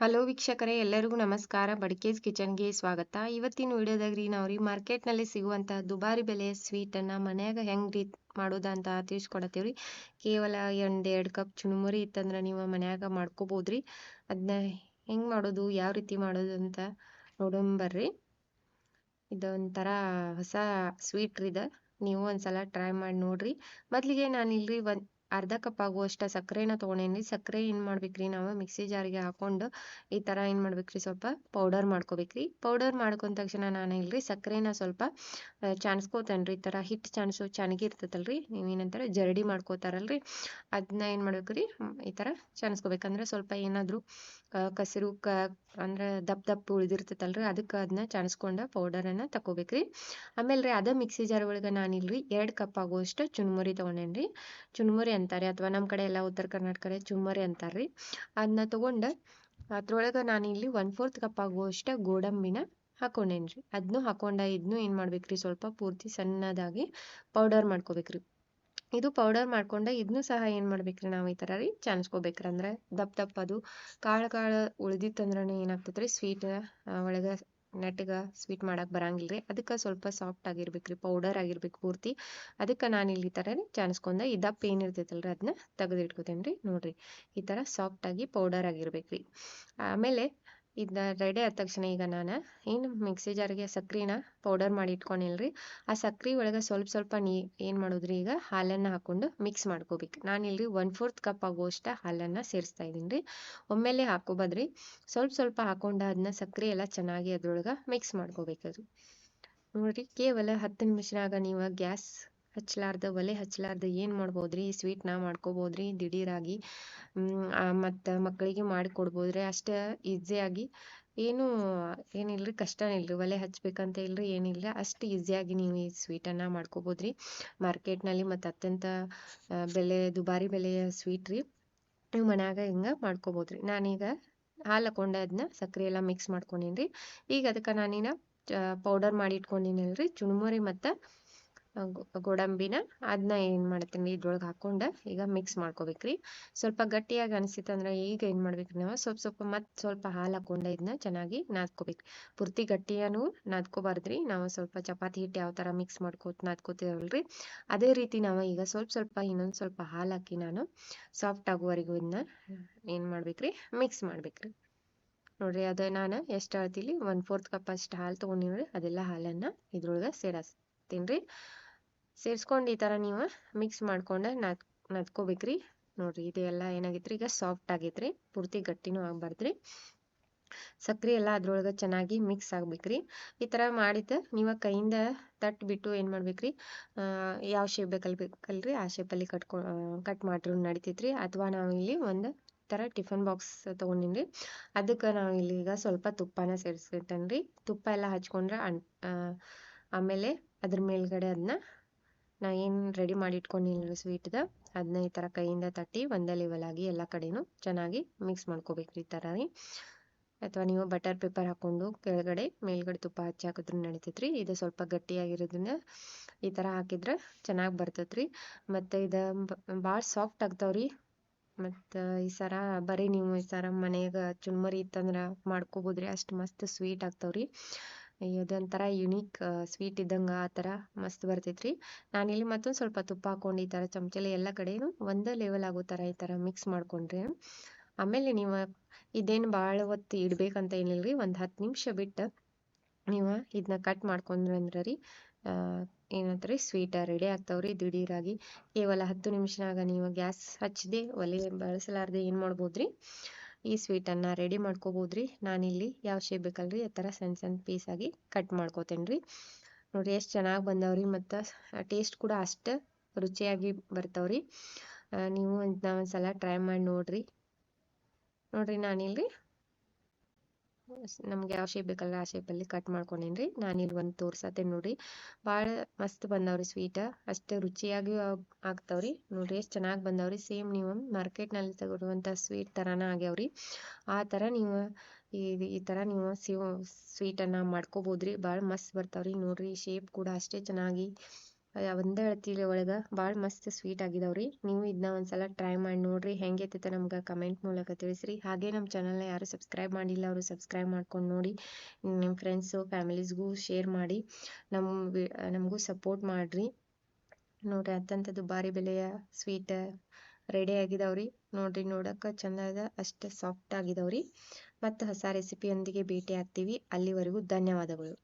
Hello ವೀಕ್ಷಕರೇ, ಎಲ್ಲರಿಗೂ ನಮಸ್ಕಾರ. ಬಡ್ಕೇಸ್ ಕಿಚನ್ಗೆ ಸ್ವಾಗತ. ಇವತ್ತಿನ ವಿಡಿಯೋದಾಗ ರೀ ನಾವು ರೀ ಮಾರ್ಕೆಟ್ನಲ್ಲಿ ಸಿಗುವಂಥ ದುಬಾರಿ ಬೆಲೆಯ ಸ್ವೀಟನ್ನು ಮನ್ಯಾಗ ಹೆಂಗೆ ರೀ ಮಾಡೋದಂತ ತಿಳಿಸ್ಕೊಡತ್ತೀವಿ ರೀ ಕೇವಲ ಒಂದು ಎರಡು ಕಪ್ ಚುಣುಮುರಿ ಇತ್ತಂದ್ರೆ ನೀವು ಮನ್ಯಾಗ ಮಾಡ್ಕೋಬೋದು ರೀ. ಅದನ್ನ ಹೆಂಗೆ ಮಾಡೋದು, ಯಾವ ರೀತಿ ಮಾಡೋದು ಅಂತ ನೋಡೋಣ ಬರ್ರಿ. ಇದೊಂಥರ ಹೊಸ ಸ್ವೀಟ್ ರೀ ಇದು. ನೀವು ಒಂದ್ಸಲ ಟ್ರೈ ಮಾಡಿ ನೋಡ್ರಿ. ಮೊದಲಿಗೆ ನಾನು ಇಲ್ರಿ ಒಂದು ಅರ್ಧ ಕಪ್ ಆಗುವಷ್ಟು ಸಕ್ಕರೆನ ತೊಗೊಂಡೇನಿ. ಸಕ್ಕರೆ ಏನು ಮಾಡ್ಬೇಕ್ರಿ ನಾವು ಮಿಕ್ಸಿ ಜಾರಿಗೆ ಹಾಕೊಂಡು ಈ ಥರ ಏನು ಮಾಡ್ಬೇಕ್ರಿ ಸ್ವಲ್ಪ ಪೌಡರ್ ಮಾಡ್ಕೋಬೇಕ್ರಿ. ಪೌಡರ್ ಮಾಡ್ಕೊಂಡ ತಕ್ಷಣ ನಾನು ಇಲ್ರಿ ಸಕ್ಕರೆನ ಸ್ವಲ್ಪ ಚಾಣಿಸ್ಕೋತೇನೆ ಈ ಥರ ಹಿಟ್ಟು ಚಾಣಿಸೋ ಚೆನ್ನಾಗಿ ಇರ್ತೈತಲ್ರಿ. ನೀವೇನಂತಾರೆ ಜರಡಿ ಮಾಡ್ಕೋತಾರಲ್ರಿ. ಅದನ್ನ ಏನು ಮಾಡ್ಬೇಕ್ರಿ? ಈ ಥರ ಚಾಣಿಸ್ಕೋಬೇಕಂದ್ರೆ ಸ್ವಲ್ಪ ಏನಾದರೂ ಕಸಿರು ಕ, ಅಂದ್ರೆ ದಪ್ಪ ದಪ್ಪ ಉಳಿದಿರ್ತೈತಲ್ರಿ. ಅದಕ್ಕೆ ಅದನ್ನ ಚಾಣಿಸ್ಕೊಂಡು ಪೌಡರನ್ನು ತಗೋಬೇಕ್ರಿ ಆಮೇಲೆ ರೀ ಅದೇ ಮಿಕ್ಸಿ ಜಾರ್ ಒಳಗೆ ಇಲ್ರಿ ಎರಡು ಕಪ್ ಆಗುವಷ್ಟು ಚುನ್ಮುರಿ ತೊಗೊಂಡೇನಿ ರೀ ಚುನ್ಮುರಿ ಅಂತಾರೆ ಅಥವಾ ನಮ್ಮ ಕಡೆ ಎಲ್ಲ ಉತ್ತರ ಕರ್ನಾಟಕ ಚುಮ್ಮರಿ ಅಂತಾರೆ ಅದ್ನ ಅದನ್ನ ತೊಗೊಂಡು ಅದ್ರೊಳಗೆ ನಾನಿಲ್ಲಿ ಒನ್ ಫೋರ್ತ್ ಕಪ್ ಆಗುವಷ್ಟು ಗೋಡಂಬಿನ ಹಾಕೊಂಡೇನ್ರಿ. ಅದನ್ನು ಹಾಕೊಂಡ ಇದನ್ನು ಏನು ಮಾಡ್ಬೇಕ್ರಿ ಸ್ವಲ್ಪ ಪೂರ್ತಿ ಸಣ್ಣದಾಗಿ ಪೌಡರ್ ಮಾಡ್ಕೋಬೇಕ್ರಿ. ಇದು ಪೌಡರ್ ಮಾಡ್ಕೊಂಡ ಇದನ್ನು ಸಹ ಏನು ಮಾಡ್ಬೇಕ್ರಿ ನಾವು ಈ ಥರ ರೀ ಚಾನ್ಸ್ಕೋಬೇಕ್ರಿ ಅಂದ್ರೆ ದಪ್ಪ ದಪ್ಪ ಅದು ಕಾಳು ಕಾಳು ಉಳಿದಿತ್ತಂದ್ರೆ ಏನಾಗ್ತೈತೆ ರೀ ಸ್ವೀಟ್ ಒಳಗೆ ನೆಟ್ಟಗೆ ಸ್ವೀಟ್ ಮಾಡಕ್ ಬರಂಗಿಲ್ರಿ. ಅದಕ್ಕೆ ಸ್ವಲ್ಪ ಸಾಫ್ಟ್ ಆಗಿರ್ಬೇಕ್ರಿ ಪೌಡರ್ ಆಗಿರ್ಬೇಕು ಪೂರ್ತಿ. ಅದಕ್ಕೆ ನಾನು ಇಲ್ಲಿ ಈ ಥರ ರೀ ಚಾನ್ಸ್ಕೊಂಡೆ ಈ ದಪ್ಪ ಏನಿರ್ತೈತಲ್ರಿ ಅದನ್ನ ತೆಗೆದಿಟ್ಕೋತೇನೆ ರೀ ನೋಡ್ರಿ. ಈ ಥರ ಆಗಿ ಪೌಡರ್ ಆಗಿರ್ಬೇಕ್ರಿ. ಆಮೇಲೆ ಇದನ್ನ ರೆಡಿ ಆದ ತಕ್ಷಣ ಈಗ ನಾನು ಏನು ಮಿಕ್ಸಿ ಜಾರಿಗೆ ಸಕ್ರೆನ ಪೌಡರ್ ಮಾಡಿ ಇಟ್ಕೊಂಡಿಲ್ರಿ. ಆ ಸಕ್ರೆ ಒಳಗೆ ಸ್ವಲ್ಪ ಸ್ವಲ್ಪ ನೀ ಏನು ಮಾಡೋದ್ರಿ ಈಗ ಹಾಲನ್ನು ಹಾಕೊಂಡು ಮಿಕ್ಸ್ ಮಾಡ್ಕೋಬೇಕು. ನಾನಿಲ್ರಿ ಒನ್ ಫೋರ್ತ್ ಕಪ್ ಆಗುವಷ್ಟು ಹಾಲನ್ನು ಸೇರಿಸ್ತಾ ಇದ್ದೀನಿ. ರೀ ಒಮ್ಮೆಲೆ ಹಾಕೋಬದ್ರಿ ಸ್ವಲ್ಪ ಸ್ವಲ್ಪ ಹಾಕೊಂಡು ಅದನ್ನ ಸಕ್ರೆ ಎಲ್ಲ ಚೆನ್ನಾಗಿ ಅದ್ರೊಳಗೆ ಮಿಕ್ಸ್ ಮಾಡ್ಕೋಬೇಕದು. ನೋಡಿರಿ ಕೇವಲ ಹತ್ತು ನಿಮಿಷನಾಗ ನೀವು ಗ್ಯಾಸ್ ಹಚ್ಚಲಾರ್ದ ಒಲೆ ಹಚ್ಚಲಾರ್ದ ಏನು ಮಾಡ್ಬೋದ್ರಿ? ಈ ಸ್ವೀಟ್ನ ಮಾಡ್ಕೋಬೋದ್ರಿ? ದಿಢೀರಾಗಿ ಮತ್ತ ಮಕ್ಕಳಿಗೆ ಮಾಡಿ ಕೊಡ್ಬೋದ್ರಿ? ಈಜಿ ಆಗಿ, ಏನು, ಏನಿಲ್ರಿ ಕಷ್ಟನೇ ಇಲ್ರಿ ಒಲೆ ಹಚ್ಬೇಕಂತ ಇಲ್ರಿ ಏನಿಲ್ಲ ಅಷ್ಟು ಈಸಿಯಾಗಿ ನೀವು ಈ ಸ್ವೀಟನ್ನು ಮಾಡ್ಕೋಬೋದ್ರಿ. ಮಾರ್ಕೆಟ್ನಲ್ಲಿ ಮತ್ತೆ ಅತ್ಯಂತ ಬೆಲೆ, ದುಬಾರಿ ಬೆಲೆಯ ಸ್ವೀಟ್ ರೀ. ನೀವು ಮನ್ಯಾಗ ಹಿಂಗ ಮಾಡ್ಕೋಬೋದ್ರಿ. ನಾನೀಗ ಹಾಲು ಹಾಕೊಂಡೆ ಅದನ್ನ ಸಕ್ಕರೆ ಎಲ್ಲ ಮಿಕ್ಸ್ ಮಾಡ್ಕೊಂಡಿನ್ರಿ. ರೀ ಈಗ ಅದಕ್ಕೆ ನಾನೀನ ಪೌಡರ್ ಮಾಡಿ ಇಟ್ಕೊಂಡಿನಲ್ರಿ. ಚುಣಮುರಿ ಮತ್ತು ಗೋಡಂಬಿನ ಅದನ್ನ ಏನು ಮಾಡ್ತೀನಿ ಇದ್ರೊಳಗೆ ಹಾಕೊಂಡು ಈಗ ಮಿಕ್ಸ್ ಮಾಡ್ಕೋಬೇಕ್ರಿ. ಸ್ವಲ್ಪ ಗಟ್ಟಿಯಾಗಿ ಅನಿಸಿತ್ತಂದ್ರೆ ಈಗ ಏನು ಮಾಡ್ಬೇಕ್ರಿ ನಾವು ಸ್ವಲ್ಪ ಸ್ವಲ್ಪ ಮತ್ತೆ ಸ್ವಲ್ಪ ಹಾಲು ಹಾಕೊಂಡ ಇದನ್ನ ಚೆನ್ನಾಗಿ ನಾದ್ಕೋಬೇಕು. ಪೂರ್ತಿ ಗಟ್ಟಿಯಾನು ನಾದ್ಕೋಬಾರ್ದ್ರಿ. ನಾವು ಸ್ವಲ್ಪ ಚಪಾತಿ ಹಿಟ್ಟು ಯಾವ ತರ ಮಿಕ್ಸ್ ಮಾಡ್ಕೋತ ನಾದ್ಕೋತೀವಲ್ರಿ. ಅದೇ ರೀತಿ ನಾವು ಈಗ ಸ್ವಲ್ಪ ಸ್ವಲ್ಪ ಇನ್ನೊಂದು ಸ್ವಲ್ಪ ಹಾಲು ಹಾಕಿ ನಾನು ಸಾಫ್ಟ್ ಆಗುವವರೆಗೂ ಇದನ್ನ ಏನು ಮಾಡ್ಬೇಕ್ರಿ ಮಿಕ್ಸ್ ಮಾಡ್ಬೇಕ್ರಿ. ನೋಡ್ರಿ ಅದ ನಾನು ಎಷ್ಟು ಅಳ್ತಿಲಿ ಒನ್ ಫೋರ್ತ್ ಕಪ್ ಅಷ್ಟು ಹಾಲು ತೊಗೊಂಡಿವ್ರಿ ಅದೆಲ್ಲ ಹಾಲನ್ನ ಇದ್ರೊಳಗೆ ಸೇರಿಸ್ತೀನಿ ರೀ ಸೇರಿಸ್ಕೊಂಡು ಈ ಥರ ನೀವು ಮಿಕ್ಸ್ ಮಾಡಿಕೊಂಡೆ ನಾದ್, ನದ್ಕೋಬೇಕ್ರಿ. ನೋಡ್ರಿ ಇದೆಲ್ಲ ಏನಾಗೈತ್ರಿ? ಈಗ ಸಾಫ್ಟ್ ಆಗೈತ್ರಿ, ಪೂರ್ತಿ ಗಟ್ಟಿನೂ ಆಗಬಾರ್ದ್ರಿ. ಸಕ್ರೆ ಎಲ್ಲ ಅದ್ರೊಳಗೆ ಚೆನ್ನಾಗಿ ಮಿಕ್ಸ್ ಆಗ್ಬೇಕ್ರಿ. ಈ ಥರ ಮಾಡಿದ ನೀವು ಕೈಯಿಂದ ತಟ್ಬಿಟ್ಟು ಏನು ಮಾಡ್ಬೇಕ್ರಿ? ಯಾವ ಶೇಪ್ ಬೇಕಲ್ಲಿ ಬೇಕಲ್ರಿ ಆ ಶೇಪಲ್ಲಿ ಕಟ್ಕೊ ಕಟ್ ಮಾಡಿದ್ರು ನಡಿತೈತ್ರಿ. ಅಥವಾ ನಾವು ಇಲ್ಲಿ ಒಂದು ಥರ ಟಿಫನ್ ಬಾಕ್ಸ್ ತೊಗೊಂಡಿನಿ ರೀ ಅದಕ್ಕೆ ನಾವು ಇಲ್ಲಿ ಈಗ ಸ್ವಲ್ಪ ತುಪ್ಪನ ಸೇರಿಸ್ಕೊತೇನೆ ರೀ ತುಪ್ಪ ಎಲ್ಲ ಹಚ್ಕೊಂಡ್ರೆ ಅನ್ ಆಮೇಲೆ ಅದ್ರ ಮೇಲ್ಗಡೆ ಅದನ್ನ ನಾ ಏನು ರೆಡಿ ಮಾಡಿ ಇಟ್ಕೊಂಡಿಲ್ಲ ಸ್ವೀಟ್ದ ಅದನ್ನ ಈ ಥರ ಕೈಯಿಂದ ತಟ್ಟಿ ಒಂದೇ ಲೆವೆಲ್ ಆಗಿ ಎಲ್ಲ ಕಡೆನೂ ಚೆನ್ನಾಗಿ ಮಿಕ್ಸ್ ಮಾಡ್ಕೋಬೇಕ್ರಿ ಈ ಥರ ಅಥವಾ ನೀವು ಬಟರ್ ಪೇಪರ್ ಹಾಕೊಂಡು ಕೆಳಗಡೆ ಮೇಲ್ಗಡೆ ತುಪ್ಪ ಹಚ್ಚಿ ಹಾಕಿದ್ರು ನಡಿತೈತ್ರಿ. ಇದು ಸ್ವಲ್ಪ ಗಟ್ಟಿಯಾಗಿರೋದ್ರಿಂದ ಈ ಥರ ಹಾಕಿದ್ರೆ ಚೆನ್ನಾಗಿ ಬರ್ತೈತ್ರಿ. ಮತ್ತು ಇದು ಭಾಳ ಸಾಫ್ಟ್ ಆಗ್ತಾವ್ರಿ. ಮತ್ತು ಈ ಸರ ಬರೀ ನೀವು ಈ ಸರ ಮನೆಯಾಗ ಚುರುಮುರಿ ಇತ್ತಂದ್ರೆ ಮಾಡ್ಕೋಬೋದ್ರಿ. ಅಷ್ಟು ಮಸ್ತ್ ಸ್ವೀಟ್ ಆಗ್ತಾವ್ರಿ. ಇದೊಂಥರ ಯುನೀಕ್ ಸ್ವೀಟ್ ಇದ್ದಂಗೆ ಆ ಥರ ಮಸ್ತ್ ಬರ್ತೈತ್ರಿ. ನಾನಿಲ್ಲಿ ಮತ್ತೊಂದು ಸ್ವಲ್ಪ ತುಪ್ಪ ಹಾಕೊಂಡು ಈ ಥರ ಚಮಚಲಿ ಎಲ್ಲ ಕಡೆನೂ ಒಂದೇ ಲೆವೆಲ್ ಆಗೋ ಥರ ಈ ಥರ ಮಿಕ್ಸ್ ಮಾಡ್ಕೊಂಡ್ರಿ, ಆಮೇಲೆ ನೀವು ಇದೇನು ಭಾಳ ಹೊತ್ತು ಇಡಬೇಕಂತ ಏನಿಲ್ಲ ರೀ ಒಂದು ಹತ್ತು ನಿಮಿಷ ಬಿಟ್ಟು ನೀವು ಇದನ್ನ ಕಟ್ ಮಾಡ್ಕೊಂಡ್ರಿ ಅಂದ್ರೆ ರೀ ಏನಂತಾರೆ ಸ್ವೀಟ ರೆಡಿ ಆಗ್ತಾವ್ರಿ ದಿಢೀರಾಗಿ. ಕೇವಲ ಹತ್ತು ನಿಮಿಷನಾಗ ನೀವು ಗ್ಯಾಸ್ ಹಚ್ಚದೆ ಒಲೆ ಬಳಸಲಾರ್ದೆ ಏನು ಮಾಡ್ಬೋದ್ರಿ? ಈ ಸ್ವೀಟನ್ನು ರೆಡಿ ಮಾಡ್ಕೋಬೋದ್ರಿ. ನಾನಿಲ್ಲಿ ಯಾವ ಶೇಪ್ ಬೇಕಲ್ರಿ, ಆ ಥರ ಸಣ್ಣ ಸಣ್ಣ ಪೀಸಾಗಿ ಕಟ್ ಮಾಡ್ಕೋತೇನೆ ರೀ ನೋಡಿರಿ ಎಷ್ಟು ಚೆನ್ನಾಗಿ ಬಂದವ್ರಿ ಮತ್ತು ಟೇಸ್ಟ್ ಕೂಡ ಅಷ್ಟು ರುಚಿಯಾಗಿ ಬರ್ತಾವ್ರಿ. ನೀವು ಇದನ್ನ ಒಂದ್ಸಲ ಟ್ರೈ ಮಾಡಿ ನೋಡಿರಿ. ನೋಡಿರಿ ನಾನಿಲ್ಲಿ ನಮ್ಗೆ ಯಾವ ಶೇಪ್ ಬೇಕಲ್ಲ ಆ ಶೇಪಲ್ಲಿ ಕಟ್ ಮಾಡ್ಕೊಂಡೇನಿ ರೀ ಇಲ್ಲಿ ಒಂದು ತೋರ್ಸತ್ತೇನೆ ನೋಡ್ರಿ. ಭಾಳ ಮಸ್ತ್ ಬಂದವ್ರಿ ಸ್ವೀಟ್ ಅಷ್ಟು ರುಚಿಯಾಗಿ ಆಗ್ತಾವ್ರಿ. ನೋಡ್ರಿ ಎಷ್ಟು ಚೆನ್ನಾಗಿ ಬಂದವ್ರಿ. ಸೇಮ್ ನೀವು ಮಾರ್ಕೆಟ್ನಲ್ಲಿ ತಗೊಳ್ಳುವಂಥ ಸ್ವೀಟ್ ಥರನ ಆಗ್ಯಾವ್ರಿ. ಆ ಥರ ನೀವು ಈ ಈ ಥರ ನೀವು ಸಿವ್ ಸ್ವೀಟನ್ನು ಮಾಡ್ಕೋಬೋದ್ರಿ. ಭಾಳ ಮಸ್ತ್ ಬರ್ತಾವ್ರಿ. ನೋಡ್ರಿ ಶೇಪ್ ಕೂಡ ಅಷ್ಟೇ ಚೆನ್ನಾಗಿ ಒಂದೇ ಅಳತಿಲಿ ಒಳಗೆ ಭಾಳ ಮಸ್ತ್ ಸ್ವೀಟ್ ಆಗಿದಾವ್ರಿ. ನೀವು ಇದನ್ನ ಒಂದ್ಸಲ ಟ್ರೈ ಮಾಡಿ ನೋಡ್ರಿ ಹೆಂಗೈತೆ ನಮ್ಗೆ ಕಮೆಂಟ್ ಮೂಲಕ ತಿಳಿಸ್ರಿ. ಹಾಗೆ ನಮ್ಮ ಚಾನಲ್ನ ಯಾರು ಸಬ್ಸ್ಕ್ರೈಬ್ ಮಾಡಿಲ್ಲ, ಅವರು ಸಬ್ಸ್ಕ್ರೈಬ್ ಮಾಡ್ಕೊಂಡು ನೋಡಿ ನಿಮ್ಮ ಫ್ರೆಂಡ್ಸು ಫ್ಯಾಮಿಲೀಸ್ಗೂ ಶೇರ್ ಮಾಡಿ ನಮ್ಮ ನಮಗೂ ಸಪೋರ್ಟ್ ಮಾಡಿರಿ. ನೋಡ್ರಿ ಅತ್ಯಂತ ದುಬಾರಿ ಬೆಲೆಯ ಸ್ವೀಟ್ ರೆಡಿ ಆಗಿದಾವ್ರಿ. ನೋಡ್ರಿ, ನೋಡಕ್ಕೆ ಚಂದ ಅದ ಅಷ್ಟು ಸಾಫ್ಟ್ ಆಗಿದಾವ್ರಿ. ಮತ್ತು ಹೊಸ ರೆಸಿಪಿಯೊಂದಿಗೆ ಭೇಟಿ ಆಗ್ತೀವಿ. ಅಲ್ಲಿವರೆಗೂ ಧನ್ಯವಾದಗಳು.